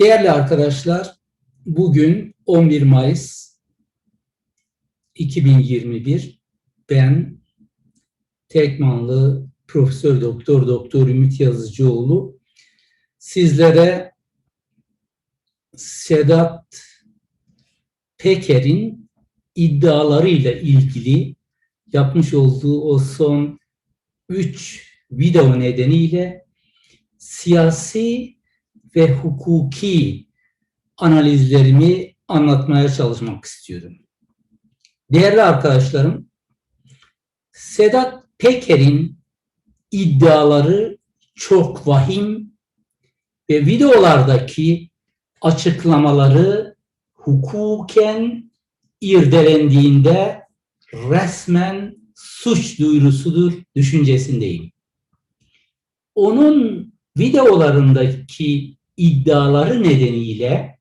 Değerli arkadaşlar, bugün 11 Mayıs 2021. Ben Tekmanlı Profesör Doktor Doktor Ümit Yazıcıoğlu sizlere Sedat Peker'in iddialarıyla ilgili yapmış olduğu o son üç video nedeniyle siyasi ve hukuki analizlerimi anlatmaya çalışmak istiyorum. Değerli arkadaşlarım, Sedat Peker'in iddiaları çok vahim ve videolardaki açıklamaları hukuken irdelendiğinde resmen suç duyurusudur düşüncesindeyim. Onun videolarındaki iddiaları nedeniyle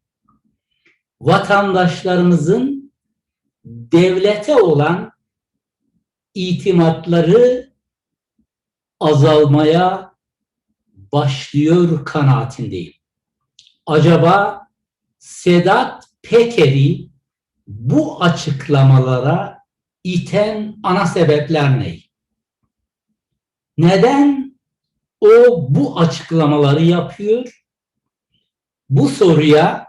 vatandaşlarımızın devlete olan itimatları azalmaya başlıyor kanaatindeyim. Acaba Sedat Peker'i bu açıklamalara iten ana sebepler ne? Neden o bu açıklamaları yapıyor? Bu soruya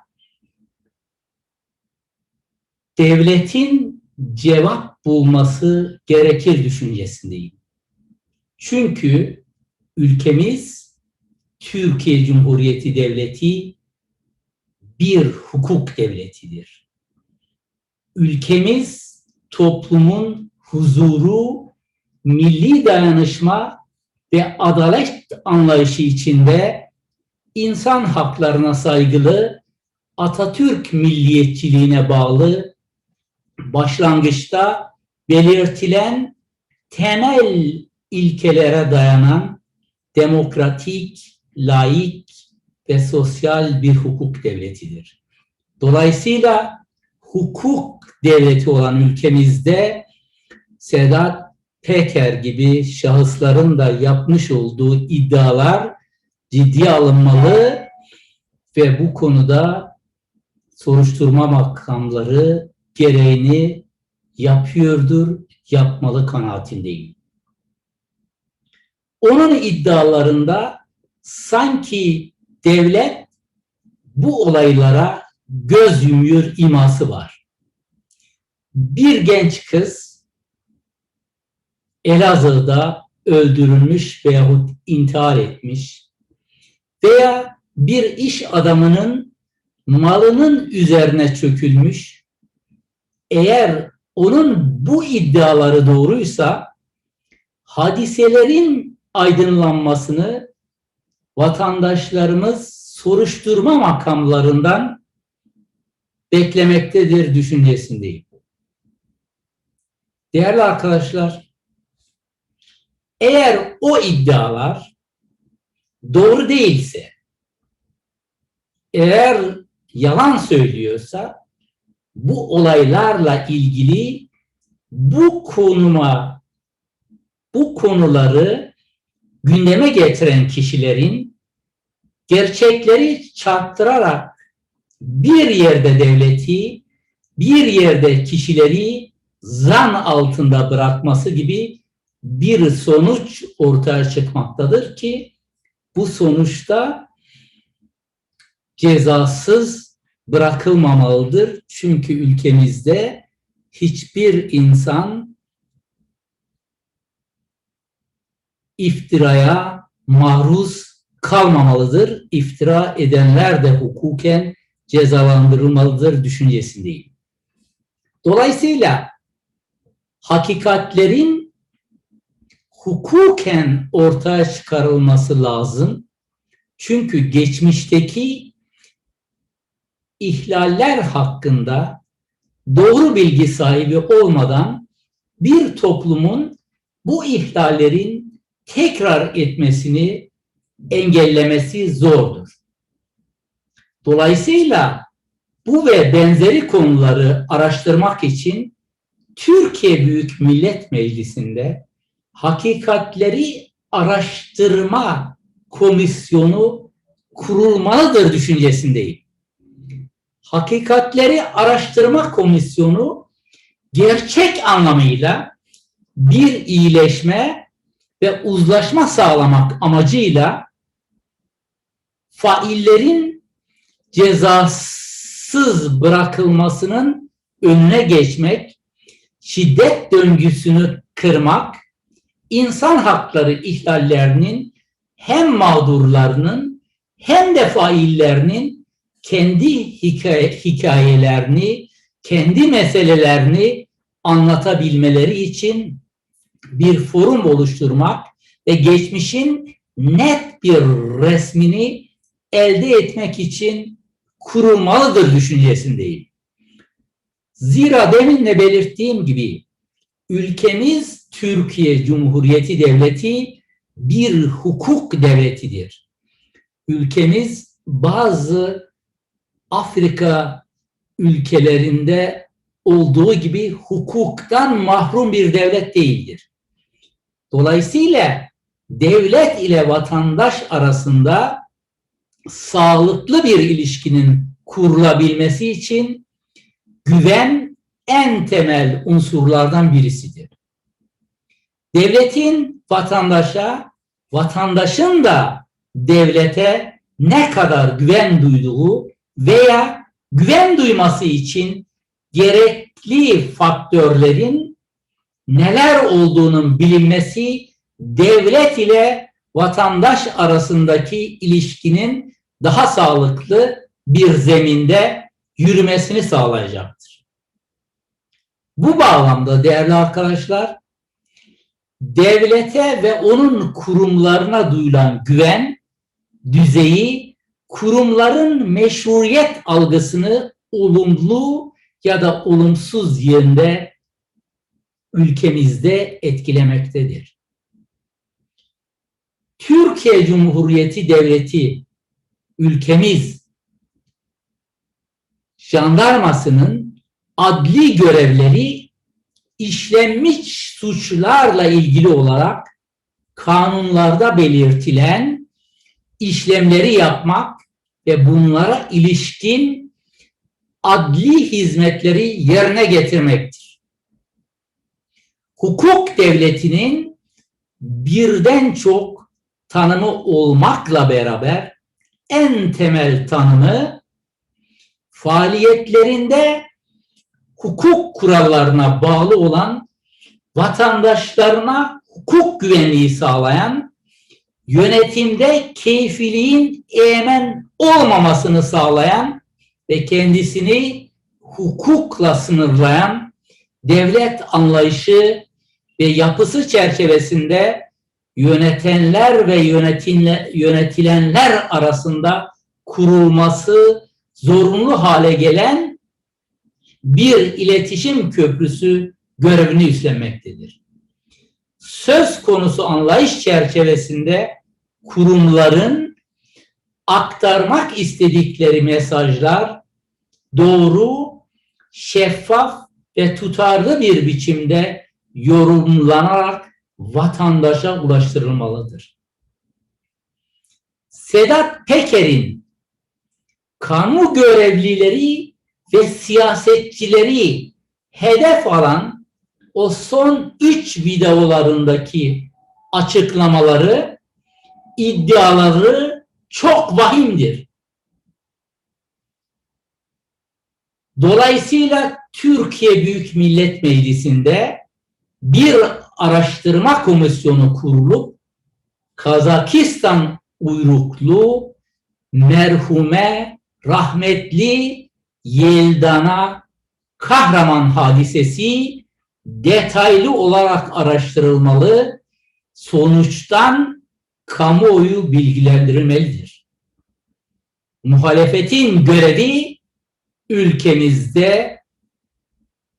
devletin cevap bulması gerekir düşüncesindeyim. Çünkü ülkemiz Türkiye Cumhuriyeti Devleti bir hukuk devletidir. Ülkemiz toplumun huzuru, milli dayanışma ve adalet anlayışı içinde insan haklarına saygılı, Atatürk milliyetçiliğine bağlı başlangıçta belirtilen temel ilkelere dayanan demokratik, laik ve sosyal bir hukuk devletidir. Dolayısıyla hukuk devleti olan ülkemizde Sedat Peker gibi şahısların da yapmış olduğu iddialar ciddiye alınmalı ve bu konuda soruşturma makamları gereğini yapıyordur, yapmalı kanaatindeyim. Onun iddialarında sanki devlet bu olaylara göz yumuyor iması var. Bir genç kız Elazığ'da öldürülmüş veyahut intihar etmiş veya bir iş adamının malının üzerine çökülmüş eğer onun bu iddiaları doğruysa hadiselerin aydınlanmasını vatandaşlarımız soruşturma makamlarından beklemektedir düşüncesindeyim. Değerli arkadaşlar, eğer o iddialar doğru değilse, eğer yalan söylüyorsa bu olaylarla ilgili bu konuma bu konuları gündeme getiren kişilerin gerçekleri çarptırarak bir yerde devleti, bir yerde kişileri zan altında bırakması gibi bir sonuç ortaya çıkmaktadır ki bu sonuçta cezasız bırakılmamalıdır. Çünkü ülkemizde hiçbir insan iftiraya maruz kalmamalıdır. İftira edenler de hukuken cezalandırılmalıdır düşüncesindeyim. Dolayısıyla hakikatlerin hukuken ortaya çıkarılması lazım. Çünkü geçmişteki ihlaller hakkında doğru bilgi sahibi olmadan bir toplumun bu ihlallerin tekrar etmesini engellemesi zordur. Dolayısıyla bu ve benzeri konuları araştırmak için Türkiye Büyük Millet Meclisi'nde Hakikatleri Araştırma Komisyonu kurulmalıdır düşüncesindeyim. Hakikatleri Araştırma Komisyonu gerçek anlamıyla bir iyileşme ve uzlaşma sağlamak amacıyla faillerin cezasız bırakılmasının önüne geçmek, şiddet döngüsünü kırmak, insan hakları ihlallerinin hem mağdurlarının hem de faillerinin kendi hikaye, hikayelerini, kendi meselelerini anlatabilmeleri için bir forum oluşturmak ve geçmişin net bir resmini elde etmek için kurulmalıdır düşüncesindeyim. Zira demin de belirttiğim gibi ülkemiz Türkiye Cumhuriyeti Devleti bir hukuk devletidir. Ülkemiz bazı Afrika ülkelerinde olduğu gibi hukuktan mahrum bir devlet değildir. Dolayısıyla devlet ile vatandaş arasında sağlıklı bir ilişkinin kurulabilmesi için güven en temel unsurlardan birisidir. Devletin vatandaşa, vatandaşın da devlete ne kadar güven duyduğu veya güven duyması için gerekli faktörlerin neler olduğunun bilinmesi devlet ile vatandaş arasındaki ilişkinin daha sağlıklı bir zeminde yürümesini sağlayacaktır. Bu bağlamda değerli arkadaşlar, devlete ve onun kurumlarına duyulan güven düzeyi kurumların meşruiyet algısını olumlu ya da olumsuz yönde ülkemizde etkilemektedir. Türkiye Cumhuriyeti Devleti ülkemiz jandarmasının adli görevleri işlenmiş suçlarla ilgili olarak kanunlarda belirtilen işlemleri yapmak ve bunlara ilişkin adli hizmetleri yerine getirmektir. Hukuk devletinin birden çok tanımı olmakla beraber en temel tanımı faaliyetlerinde hukuk kurallarına bağlı olan vatandaşlarına hukuk güvenliği sağlayan yönetimde keyfiliğin emen olmamasını sağlayan ve kendisini hukukla sınırlayan devlet anlayışı ve yapısı çerçevesinde yönetenler ve yönetinle, yönetilenler arasında kurulması zorunlu hale gelen bir iletişim köprüsü görevini üstlenmektedir. Söz konusu anlayış çerçevesinde kurumların aktarmak istedikleri mesajlar doğru, şeffaf ve tutarlı bir biçimde yorumlanarak vatandaşa ulaştırılmalıdır. Sedat Peker'in kamu görevlileri ve siyasetçileri hedef alan o son üç videolarındaki açıklamaları, iddiaları çok vahimdir. Dolayısıyla Türkiye Büyük Millet Meclisi'nde bir araştırma komisyonu kurulup Kazakistan uyruklu merhume rahmetli Yeldana kahraman hadisesi detaylı olarak araştırılmalı, sonuçtan kamuoyu bilgilendirilmelidir. Muhalefetin görevi ülkemizde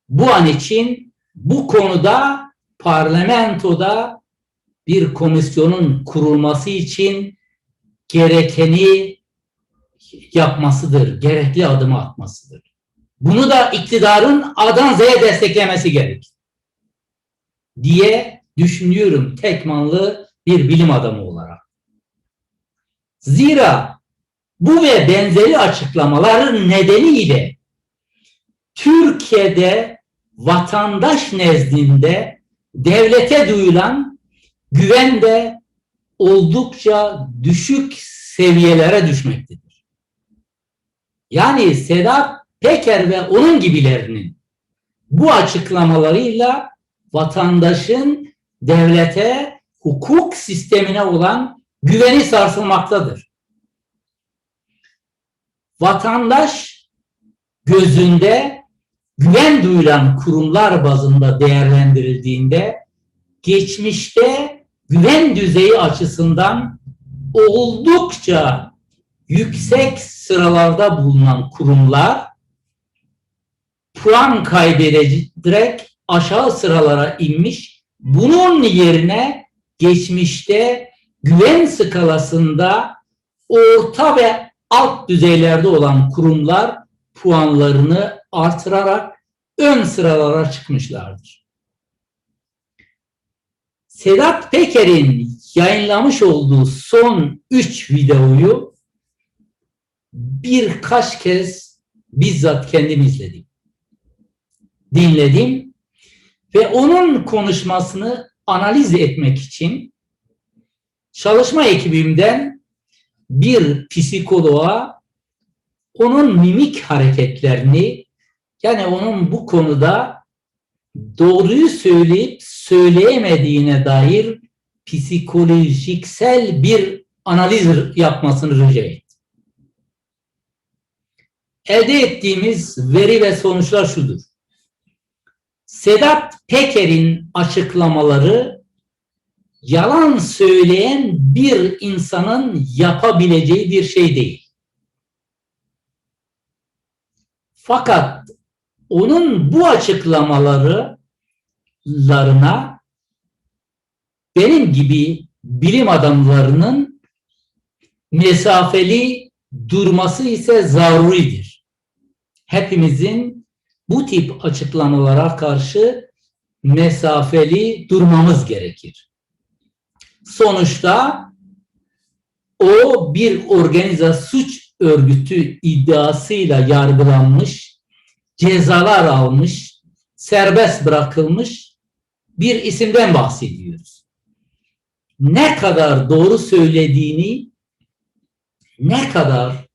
bu an için bu konuda parlamentoda bir komisyonun kurulması için gerekeni yapmasıdır, gerekli adımı atmasıdır. Bunu da iktidarın A'dan Z'ye desteklemesi gerek. Diye düşünüyorum tekmanlı bir bilim adamı olarak. Zira Bu ve benzeri açıklamaların nedeniyle Türkiye'de vatandaş nezdinde devlete duyulan güven de oldukça düşük seviyelere düşmektedir. Yani Sedat Peker ve onun gibilerinin bu açıklamalarıyla vatandaşın devlete, hukuk sistemine olan güveni sarsılmaktadır. Vatandaş gözünde güven duyulan kurumlar bazında değerlendirildiğinde geçmişte güven düzeyi açısından oldukça yüksek sıralarda bulunan kurumlar puan kaybederek aşağı sıralara inmiş. Bunun yerine geçmişte güven skalasında orta ve alt düzeylerde olan kurumlar puanlarını artırarak ön sıralara çıkmışlardır. Sedat Peker'in yayınlamış olduğu son üç videoyu birkaç kez bizzat kendim izledim. Dinledim ve onun konuşmasını analiz etmek için çalışma ekibimden bir psikoloğa onun mimik hareketlerini yani onun bu konuda doğruyu söyleyip söyleyemediğine dair psikolojiksel bir analiz yapmasını rica ettim. Elde ettiğimiz veri ve sonuçlar şudur. Sedat Peker'in açıklamaları yalan söyleyen bir insanın yapabileceği bir şey değil. Fakat onun bu açıklamalarına benim gibi bilim adamlarının mesafeli durması ise zaruridir. Hepimizin bu tip açıklamalara karşı mesafeli durmamız gerekir. Sonuçta o bir organize suç örgütü iddiasıyla yargılanmış, cezalar almış, serbest bırakılmış bir isimden bahsediyoruz. Ne kadar doğru söylediğini, ne kadar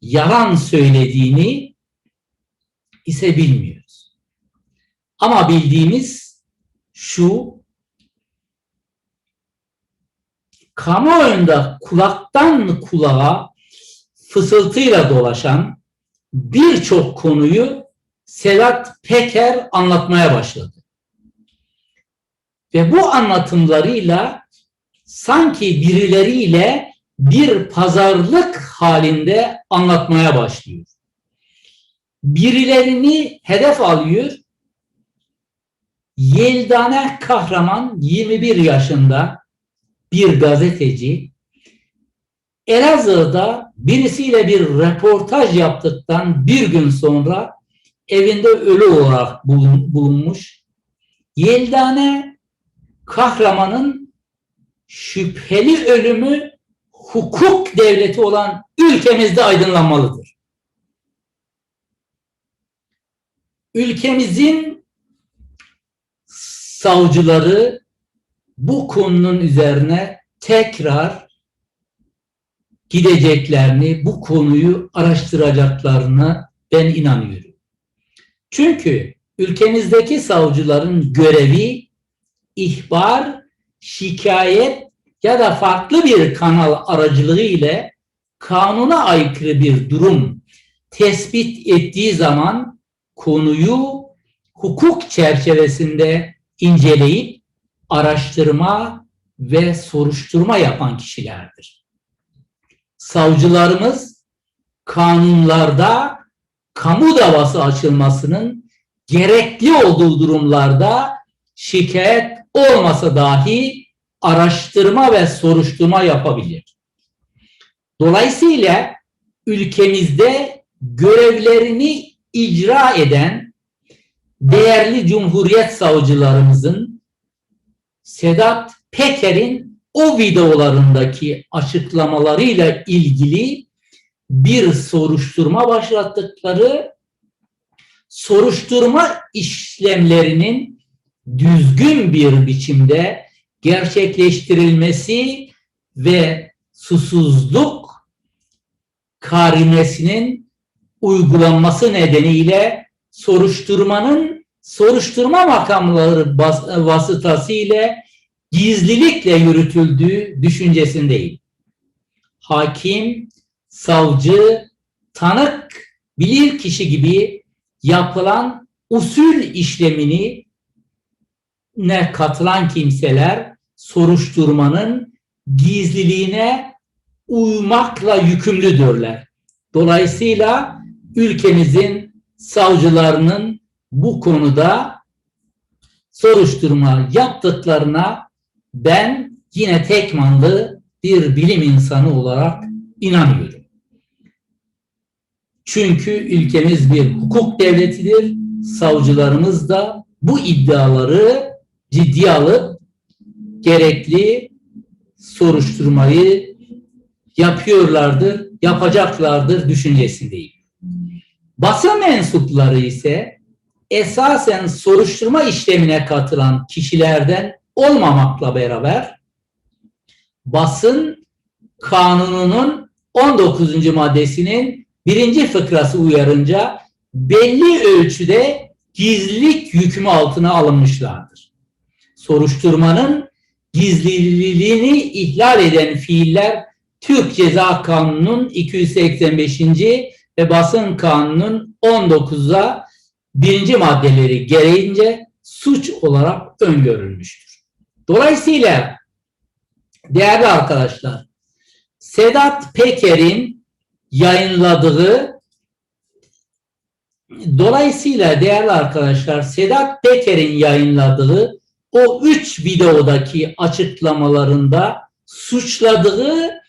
yalan söylediğini ise bilmiyoruz. Ama bildiğimiz şu, kamuoyunda kulaktan kulağa fısıltıyla dolaşan birçok konuyu Sedat Peker anlatmaya başladı. Ve bu anlatımlarıyla sanki birileriyle bir pazarlık halinde anlatmaya başlıyor. Birilerini hedef alıyor. Yeldane Kahraman 21 yaşında bir gazeteci Elazığ'da birisiyle bir röportaj yaptıktan bir gün sonra evinde ölü olarak bulunmuş. Yeldane kahramanın şüpheli ölümü hukuk devleti olan ülkemizde aydınlanmalıdır. Ülkemizin savcıları bu konunun üzerine tekrar gideceklerini, bu konuyu araştıracaklarını ben inanıyorum. Çünkü ülkemizdeki savcıların görevi ihbar, şikayet ya da farklı bir kanal aracılığı ile kanuna aykırı bir durum tespit ettiği zaman konuyu hukuk çerçevesinde inceleyip araştırma ve soruşturma yapan kişilerdir. Savcılarımız kanunlarda kamu davası açılmasının gerekli olduğu durumlarda şikayet olmasa dahi araştırma ve soruşturma yapabilir. Dolayısıyla ülkemizde görevlerini icra eden değerli Cumhuriyet savcılarımızın Sedat Peker'in o videolarındaki açıklamalarıyla ilgili bir soruşturma başlattıkları soruşturma işlemlerinin düzgün bir biçimde gerçekleştirilmesi ve susuzluk karimesinin uygulanması nedeniyle soruşturmanın soruşturma makamları bas- vasıtasıyla gizlilikle yürütüldüğü düşüncesindeyim. Hakim, savcı, tanık, bilir kişi gibi yapılan usul işlemini ne katılan kimseler soruşturmanın gizliliğine uymakla yükümlüdürler. Dolayısıyla ülkemizin savcılarının bu konuda soruşturma yaptıklarına ben yine tekmanlı bir bilim insanı olarak inanıyorum. Çünkü ülkemiz bir hukuk devletidir. Savcılarımız da bu iddiaları ciddiye alıp gerekli soruşturmayı yapıyorlardır, yapacaklardır düşüncesindeyim. Basın mensupları ise esasen soruşturma işlemine katılan kişilerden olmamakla beraber basın kanununun 19. maddesinin birinci fıkrası uyarınca belli ölçüde gizlilik hükmü altına alınmışlardır. Soruşturmanın gizliliğini ihlal eden fiiller Türk Ceza Kanunu'nun 285. ve Basın Kanunu'nun 19'a birinci maddeleri gereğince suç olarak öngörülmüştür. Dolayısıyla değerli arkadaşlar, Sedat Peker'in yayınladığı dolayısıyla değerli arkadaşlar Sedat Peker'in yayınladığı o üç videodaki açıklamalarında suçladığı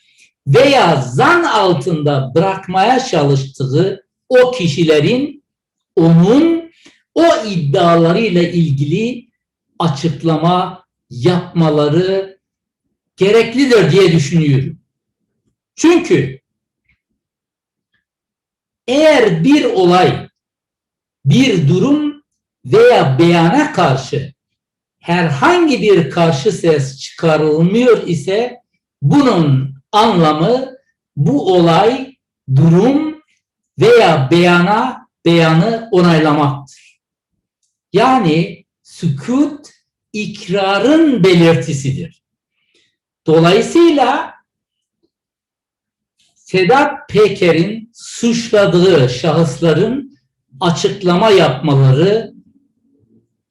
veya zan altında bırakmaya çalıştığı o kişilerin onun o iddialarıyla ilgili açıklama yapmaları gereklidir diye düşünüyorum. Çünkü eğer bir olay, bir durum veya beyana karşı herhangi bir karşı ses çıkarılmıyor ise bunun anlamı bu olay, durum veya beyana beyanı onaylamaktır. Yani sükut ikrarın belirtisidir. Dolayısıyla Sedat Peker'in suçladığı şahısların açıklama yapmaları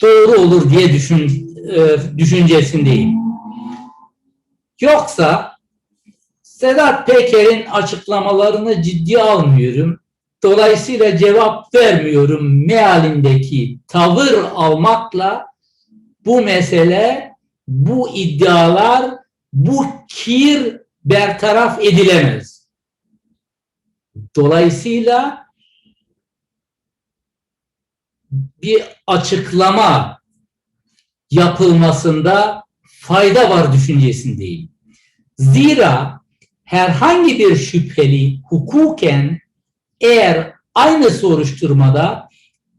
doğru olur diye düşün, e, düşüncesindeyim. Yoksa Sedat Peker'in açıklamalarını ciddiye almıyorum. Dolayısıyla cevap vermiyorum mealindeki tavır almakla bu mesele, bu iddialar, bu kir bertaraf edilemez. Dolayısıyla bir açıklama yapılmasında fayda var düşüncesindeyim. Zira herhangi bir şüpheli hukuken eğer aynı soruşturmada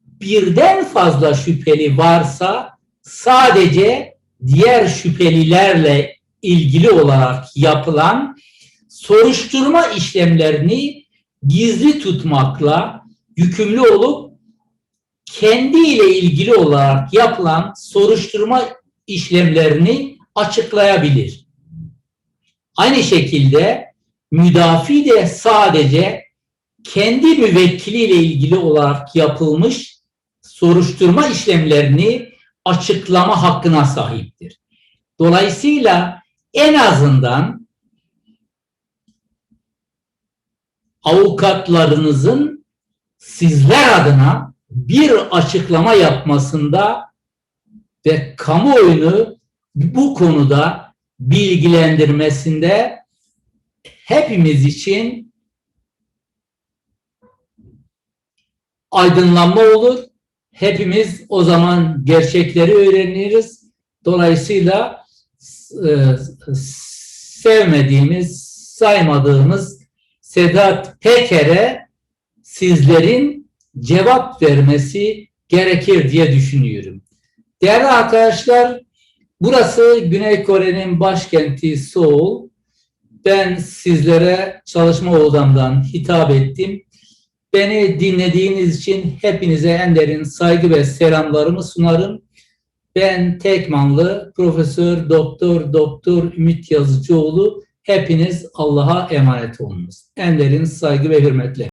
birden fazla şüpheli varsa sadece diğer şüphelilerle ilgili olarak yapılan soruşturma işlemlerini gizli tutmakla yükümlü olup kendiyle ilgili olarak yapılan soruşturma işlemlerini açıklayabilir. Aynı şekilde müdafi de sadece kendi müvekkiliyle ilgili olarak yapılmış soruşturma işlemlerini açıklama hakkına sahiptir. Dolayısıyla en azından avukatlarınızın sizler adına bir açıklama yapmasında ve kamuoyunu bu konuda bilgilendirmesinde hepimiz için aydınlanma olur. Hepimiz o zaman gerçekleri öğreniriz. Dolayısıyla e, sevmediğimiz, saymadığımız Sedat Peker'e sizlerin cevap vermesi gerekir diye düşünüyorum. Değerli arkadaşlar, burası Güney Kore'nin başkenti Seoul. Ben sizlere çalışma odamdan hitap ettim. Beni dinlediğiniz için hepinize en derin saygı ve selamlarımı sunarım. Ben Tekmanlı Profesör Doktor Doktor Ümit Yazıcıoğlu. Hepiniz Allah'a emanet olunuz. En derin saygı ve hürmetle.